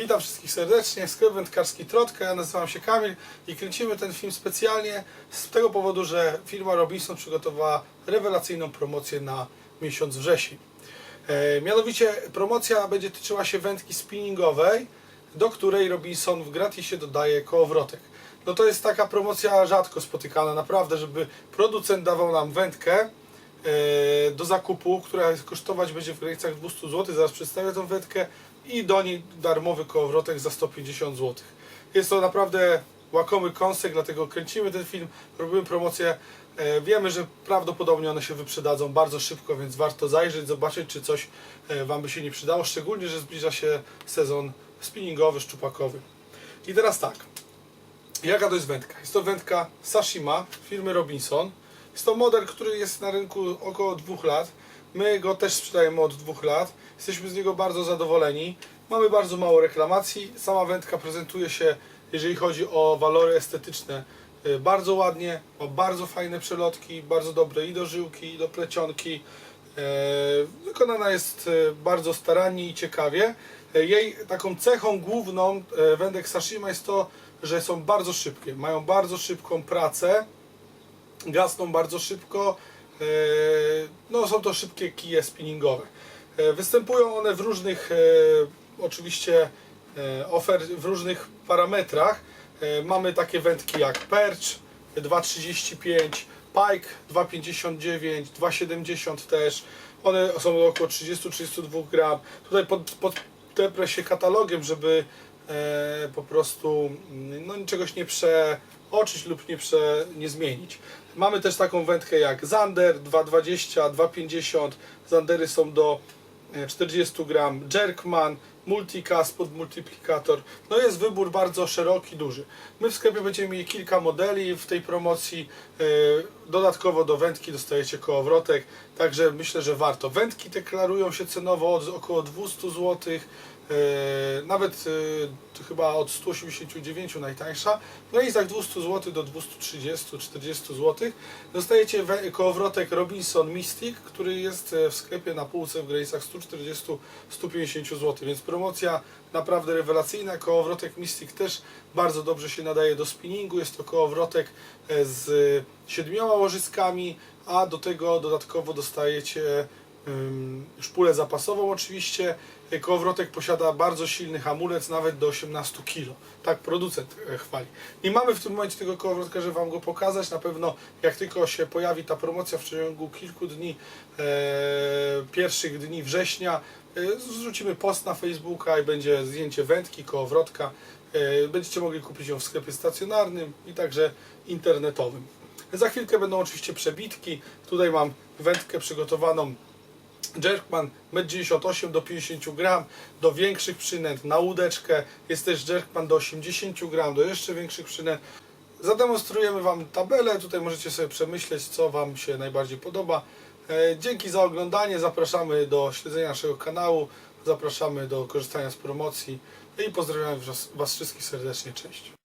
Witam wszystkich serdecznie, sklep wędkarski Trotka, ja nazywam się Kamil i kręcimy ten film specjalnie z tego powodu, że firma Robinson przygotowała rewelacyjną promocję na miesiąc wrzesień. E, mianowicie promocja będzie tyczyła się wędki spinningowej, do której Robinson w gratisie dodaje kołowrotek. No to jest taka promocja rzadko spotykana, naprawdę, żeby producent dawał nam wędkę e, do zakupu, która kosztować będzie w granicach 200 zł. Zaraz przedstawię tą wędkę i do niej darmowy kołowrotek za 150 zł. Jest to naprawdę łakomy kąsek, dlatego kręcimy ten film, robimy promocję. E, Wiemy, że prawdopodobnie one się wyprzedadzą bardzo szybko, więc warto zajrzeć, zobaczyć, czy coś e, Wam by się nie przydało, szczególnie, że zbliża się sezon spinningowy, szczupakowy. I teraz tak, Jaka to jest wędka? Jest to wędka Sashima firmy Robinson. Jest to model, który jest na rynku około dwóch lat. My go też sprzedajemy od dwóch lat. Jesteśmy z niego bardzo zadowoleni. Mamy bardzo mało reklamacji. Sama wędka prezentuje się, jeżeli chodzi o walory estetyczne, y, bardzo ładnie. Ma bardzo fajne przelotki, bardzo dobre i do żyłki, i do plecionki. E, Wykonana jest e, bardzo starannie i ciekawie. Jej taką cechą główną wędek Sashima jest to, że są bardzo szybkie. Mają bardzo szybką pracę, gasną bardzo szybko. No, są to szybkie kije spinningowe. E, Występują one w różnych, e, oczywiście, e, ofer w różnych parametrach. Mamy takie wędki jak Perch 2,35, Pike 2,59, 2,70 też. One są około 30-32 gram. Tutaj pod, poddeprę się katalogiem, żeby po prostu mm, no, czegoś nie przeoczyć lub nie, prze, nie zmienić. Mamy też taką wędkę jak Zander 2,20, 2,50. Zandery są do 40 gram. Jerkman, Multicast pod multiplikator. No jest wybór bardzo szeroki, duży. My w sklepie będziemy mieli kilka modeli w tej promocji. E, Dodatkowo do wędki dostajecie kołowrotek, także myślę, że warto. Wędki deklarują się cenowo od około 200 zł. E, nawet e, chyba od 189 najtańsza, w granicach 200 zł do 230-40 zł. Dostajecie kołowrotek Robinson Mystic, który jest e, w sklepie na półce w granicach 140-150 zł, więc promocja naprawdę rewelacyjna. Kołowrotek Mystic też bardzo dobrze się nadaje do spinningu. Jest to kołowrotek z siedmioma łożyskami, a do tego dodatkowo dostajecie szpulę zapasową oczywiście. Kołowrotek posiada bardzo silny hamulec, nawet do 18 kg. Tak producent e, chwali. Nie mamy w tym momencie tego kołowrotka, żeby Wam go pokazać. Na pewno jak tylko się pojawi ta promocja w ciągu kilku dni, e, pierwszych dni września, e, zrzucimy post na Facebooka i będzie zdjęcie wędki, kołowrotka. E, Będziecie mogli kupić ją w sklepie stacjonarnym i także internetowym. Za chwilkę będą oczywiście przebitki. Tutaj mam wędkę przygotowaną Jerkman 1,98 do 50 gram, do większych przynęt na łódeczkę. Jest też Jerkman do 80 gram, do jeszcze większych przynęt. Zademonstrujemy Wam tabelę, tutaj możecie sobie przemyśleć, co Wam się najbardziej podoba. E, Dzięki za oglądanie, zapraszamy do śledzenia naszego kanału, zapraszamy do korzystania z promocji i pozdrawiam was wszystkich serdecznie, cześć.